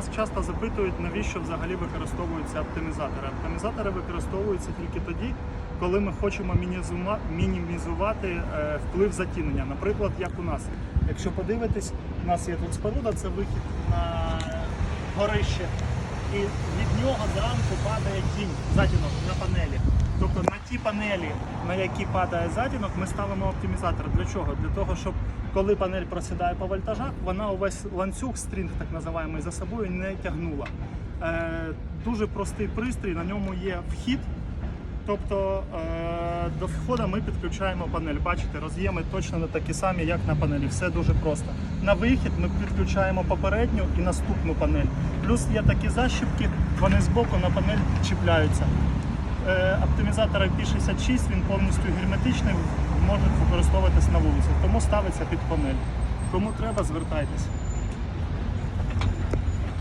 нас часто запитують, навіщо взагалі використовуються оптимізатори. Оптимізатори використовуються тільки тоді, коли ми хочемо мінімізувати е, вплив затінення. Наприклад, як у нас. Якщо подивитись, у нас є тут споруда, це вихід на горище. І від нього зранку падає тінь, затінок. Тобто на ті панелі, на які падає затінок, ми ставимо оптимізатор. Для чого? Для того, щоб коли панель просідає по вольтажах, вона увесь ланцюг стрінг, так називаємо, за собою не тягнула. Е, дуже простий пристрій, на ньому є вхід. Тобто е, до входу ми підключаємо панель. Бачите, роз'єми точно не такі самі, як на панелі. Все дуже просто. На вихід ми підключаємо попередню і наступну панель. Плюс є такі защіпки, вони збоку на панель чіпляються. Е, оптимізатор IP66 він повністю герметичний, може використовуватись на вулиці, тому ставиться під панель. Кому треба, звертайтеся.